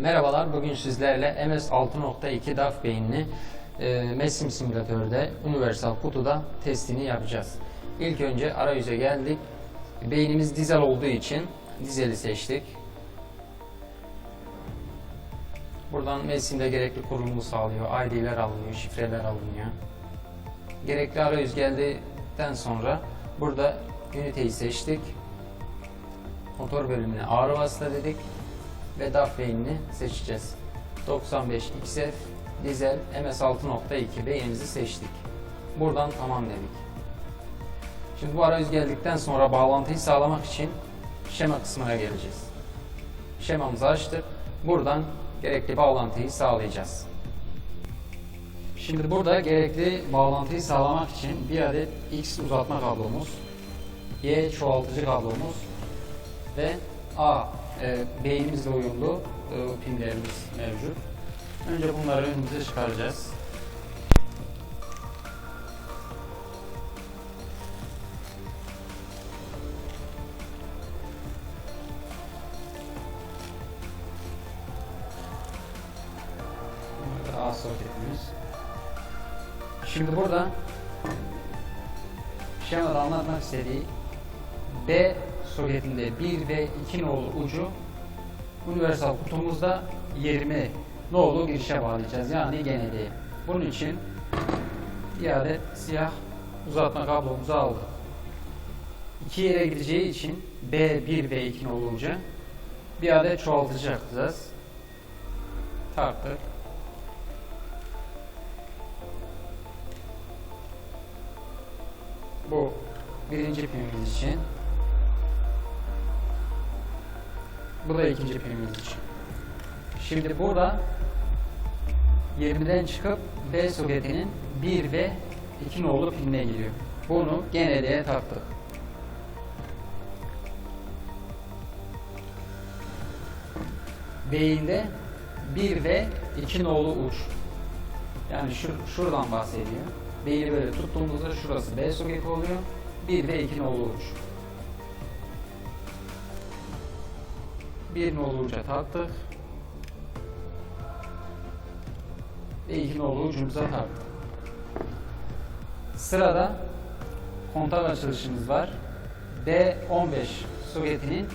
Merhabalar, bugün sizlerle MS 6.2 DAF beyinli e, Messim simülatörde Universal kutuda testini yapacağız. İlk önce arayüze geldik. Beynimiz dizel olduğu için dizeli seçtik. Buradan Messim'de gerekli kurulumu sağlıyor, ID'ler alınıyor, şifreler alınıyor. Gerekli arayüz geldikten sonra burada üniteyi seçtik. Motor bölümüne ağrı vasıta dedik ve DAF beynini seçeceğiz. 95 XF dizel MS 6.2 beynimizi seçtik. Buradan tamam dedik. Şimdi bu arayüz geldikten sonra bağlantıyı sağlamak için şema kısmına geleceğiz. Şemamızı açtık. Buradan gerekli bağlantıyı sağlayacağız. Şimdi burada gerekli bağlantıyı sağlamak için bir adet X uzatma kablomuz, Y çoğaltıcı kablomuz ve A e, beynimizle uyumlu e, pinlerimiz mevcut. Önce bunları önümüze çıkaracağız. A soketimiz. Şimdi burada şemada anlatmak istediği B soketinde 1 ve 2 nolu ucu universal kutumuzda 20 nolu girişe bağlayacağız. Yani geneliği. Bunun için bir adet siyah uzatma kablomuzu aldık. İki yere gideceği için B1 ve 2 nolu uca bir adet çoğaltıcı takacağız. Taktık. Bu birinci pinimiz için. Bu da ikinci pinimiz için. Şimdi burada 20'den çıkıp B soketinin 1 ve 2 nolu pinine giriyor. Bunu geneliğe taktık. Beyinde 1 ve 2 nolu uç. Yani şu, şuradan bahsediyor. Beyni böyle tuttuğumuzda şurası B soketi oluyor. 1 ve 2 nolu uç. Bir nolu uca taktık. Ve iki nolu ucumuza taktık. Sırada kontak açılışımız var. B15 soketinin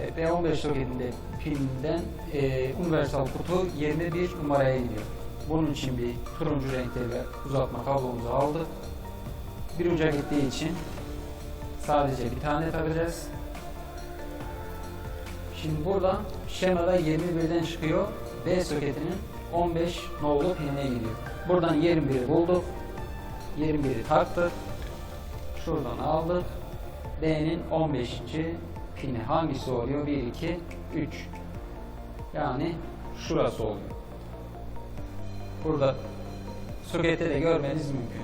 e, B15 soketinde pininden e, universal kutu 21 numaraya gidiyor. Bunun için bir turuncu renkte bir uzatma kablomuzu aldık. Bir uca gittiği için sadece bir tane takacağız. Şimdi burada şemada 21'den çıkıyor. B soketinin 15 nolu pinine gidiyor. Buradan 21'i bulduk. 21'i taktık. Şuradan aldık. B'nin 15. pini hangisi oluyor? 1, 2, 3. Yani şurası oluyor. Burada sokette de görmeniz mümkün.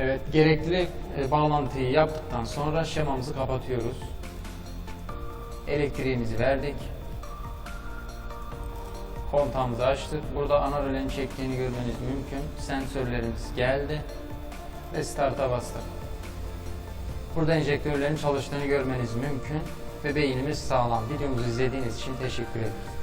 Evet, gerekli e, bağlantıyı yaptıktan sonra şemamızı kapatıyoruz. Elektriğimizi verdik. Kontağımızı açtık. Burada ana rölenin çektiğini görmeniz mümkün. Sensörlerimiz geldi ve start'a bastık. Burada enjektörlerin çalıştığını görmeniz mümkün ve beynimiz sağlam. Videomuzu izlediğiniz için teşekkür ederim.